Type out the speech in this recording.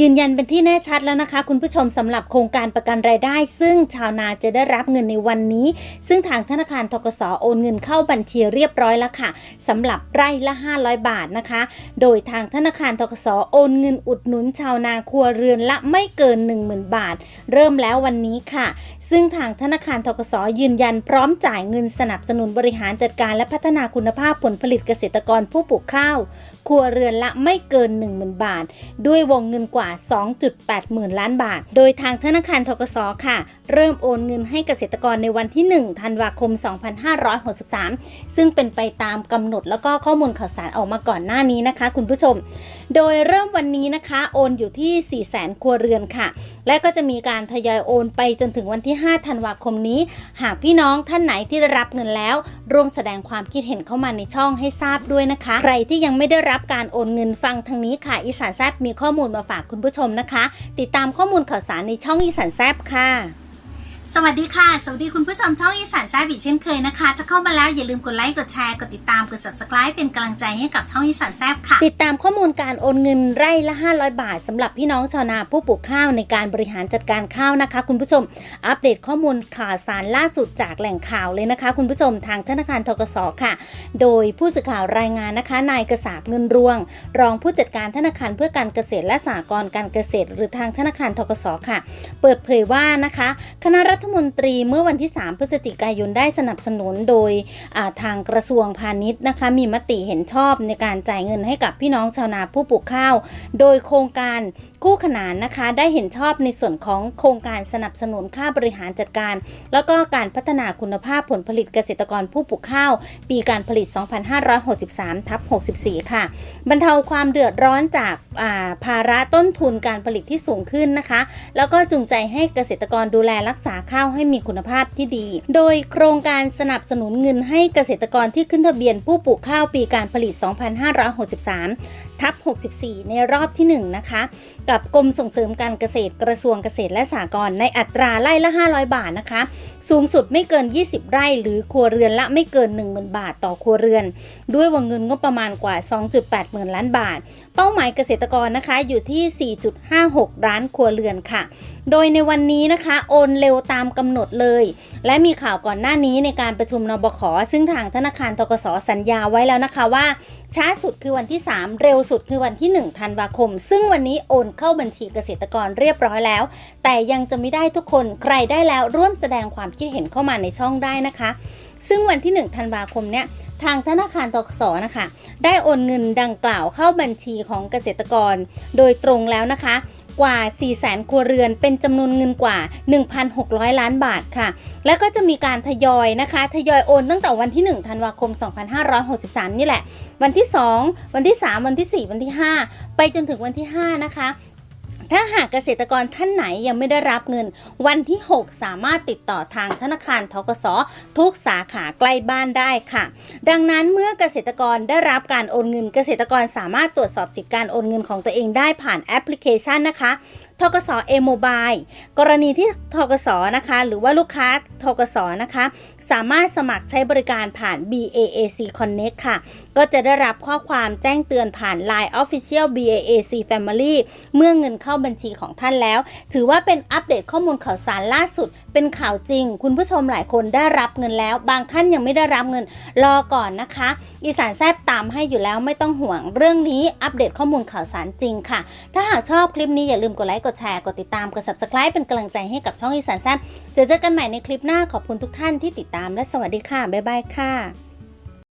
ยืนยันเป็นที่แน่ชัดแล้วนะคะ คุณผู้ชมสำหรับโครงการประกันรายได้ ซึ่งชาวนาจะได้รับเงินในวันนี้ ซึ่งทางธนาคารทกสโอนเงินเข้าบัญชีเรียบร้อยแล้วค่ะสำหรับไร่ละ 500 บาทนะคะ โดยทางธนาคารทกสโอนเงินอุดหนุนชาวนาครัวเรือนละไม่เกิน 10,000 บาท เริ่มแล้ววันนี้ค่ะ ซึ่งทางธนาคารทกสยืนยันพร้อมจ่ายเงินสนับสนุนบริหารจัดการและพัฒนาคุณภาพผลผลิตเกษตรกรผู้ปลูกข้าว ครัวเรือนละไม่เกิน 10,000 บาท ด้วยวงเงินกว่าว่า 2.8 หมื่นล้านบาท โดยทางธนาคารทกสค่ะ เริ่มโอนเงินให้เกษตรกรในวันที่ 1 ธันวาคม 2563 ซึ่งเป็นไปตามกำหนดแล้วก็ข้อมูลข่าวสารออกมาก่อนหน้านี้นะคะ คุณผู้ชม โดยเริ่มวันนี้นะคะ โอนอยู่ที่ 400,000ครัวเรือนค่ะ และก็จะมีการทยอยโอนไปจนถึงวันที่ 5 ธันวาคมนี้ หากพี่น้องท่านไหนที่ได้รับเงินแล้ว ร่วมแสดงความคิดเห็นเข้ามาในช่องให้ทราบด้วยนะคะ ใครที่ยังไม่ได้รับการโอนเงินฟังทางนี้ค่ะ อีสานแซบมีข้อมูลมาฝากคุณผู้ชมนะคะ ติดตามข้อมูลข่าวสารในช่องอีสานแซบค่ะ สวัสดีค่ะ สวัสดีคุณผู้ชมช่องอีสานแซบอีกเช่นเคยนะคะ จะเข้ามาแล้วอย่าลืมกดไลค์ กดแชร์ กดติดตาม กด subscribe เป็นกำลังใจให้กับช่องอีสานแซบค่ะ ติดตามข้อมูลการโอนเงินไร่ละ 500 บาทสำหรับพี่น้องชาวนาผู้ปลูกข้าวในการบริหารจัดการข้าวนะคะ คุณผู้ชม อัปเดตข้อมูลข่าวสารล่าสุดจากแหล่งข่าวเลยนะคะ คุณผู้ชมทางธนาคารทกสค่ะ โดยผู้สื่อข่าวรายงานนะคะนายกษาบเงินรวง รองผู้จัดการธนาคารเพื่อการเกษตรและสหกรณ์การเกษตร หรือทางธนาคารทกสค่ะ เปิดเผยว่านะคะคณะรัฐมนตรีเมื่อวันที่ 3 พฤศจิกายนได้สนับสนุนโดยทางกระทรวงพาณิชย์นะคะมีมติเห็นชอบในการจ่ายเงินให้กับพี่น้องชาวนาผู้ปลูกข้าว โดยโครงการคู่ขนานนะคะได้เห็นชอบในส่วนของโครงการสนับสนุนค่าบริหารจัดการ แล้วก็การพัฒนาคุณภาพผลผลิตเกษตรกรผู้ปลูกข้าว ปีการผลิต 2563ทับ64 ค่ะ บรรเทาความเดือดร้อนจากาภาระต้นทุนการผลิตที่สูงขึ้นนะคะ แล้วก็จูงใจให้เกษตรกรดูแลรักษาข้าวให้มีคุณภาพที่ดี โดยโครงการสนับสนุนเงินให้เกษตรกรที่ขึ้นทะเบียนผู้ปลูกข้าวปีการผลิต 2563 ทับ64 ในรอบที่ 1 นะคะ กับกรมส่งเสริมการเกษตรกระทรวงเกษตรและสหกรณ์ในอัตราไร่ละ 500 บาทนะคะ สูงสุดไม่เกิน 20 ไร่หรือครัวเรือนละไม่เกิน 10,000 บาทต่อครัวเรือน ด้วยวงเงินงบประมาณกว่า 2.8หมื่นล้านบาท เป้าหมายเกษตรกรนะคะอยู่ที่ 4.56 ล้านครัวเรือนค่ะ โดยในวันนี้นะคะโอนเร็วตามกำหนดเลย และมีข่าวก่อนหน้านี้ในการประชุมนบขซึ่งทางธนาคารทกสสัญญาไว้แล้วนะคะว่าช้าสุดคือวันที่ 3 เร็วสุดคือวันที่ 1 ธันวาคม ซึ่งวันนี้โอนเข้าบัญชีเกษตรกรเรียบร้อยแล้ว แต่ยังจะไม่ได้ทุกคนใครได้แล้วร่วมแสดงความคิดเห็นเข้ามาในช่องได้นะคะ ซึ่งวันที่ 1 ธันวาคมเนี่ยทางธนาคารทกสนะคะ ได้โอนเงินดังกล่าวเข้าบัญชีของเกษตรกร โดยตรงแล้วนะคะ กว่า 4 0 0 0 0 0 ครัวเรือน เป็นจำนวนเงินกว่า 1,600 ล้านบาทค่ะ แล้วก็จะมีการทยอยนะคะ ทยอยโอนตั้งแต่วันที่ 1 ธันวาคม 2563 นี่แหละ วันที่ 2 วันที่ 3 วันที่ 4 วันที่ 5 ไปจนถึงวันที่ 5 นะคะ ถ้าหากเกษตรกรท่านไหนยังไม่ได้รับเงิน วันที่ 6 สามารถติดต่อทางธนาคารทกสทุกสาขาใกล้บ้านได้ค่ะ ดังนั้นเมื่อเกษตรกรได้รับการโอนเงิน เกษตรกรสามารถตรวจสอบสิทธิการโอนเงินของตัวเองได้ผ่านแอปพลิเคชันนะคะทกสเอโมบายกรณีที่ทกสนะคะ หรือว่าลูกค้าทกสนะคะ สามารถสมัครใช้บริการผ่าน BAAC Connect ค่ะ ก็จะได้รับข้อความแจ้งเตือนผ่าน Line Official BAAC Family เมื่อเงินเข้าบัญชีของท่านแล้ว ถือว่าเป็นอัปเดตข้อมูลข่าวสารล่าสุด เป็นข่าวจริง คุณผู้ชมหลายคนได้รับเงินแล้ว บางท่านยังไม่ได้รับเงินรอก่อนนะคะ อีสานแซบตามให้อยู่แล้วไม่ต้องห่วงเรื่องนี้อัปเดตข้อมูลข่าวสารจริงค่ะ ถ้าหากชอบคลิปนี้อย่าลืมกดไลค์กดแชร์กดติดตามกด subscribe เป็นกำลังใจให้กับช่องอีสานแซบเจอเจอกันใหม่ในคลิปหน้าขอบคุณทุกท่านที่ติดตามและสวัสดีค่ะ บ๊ายบายค่ะ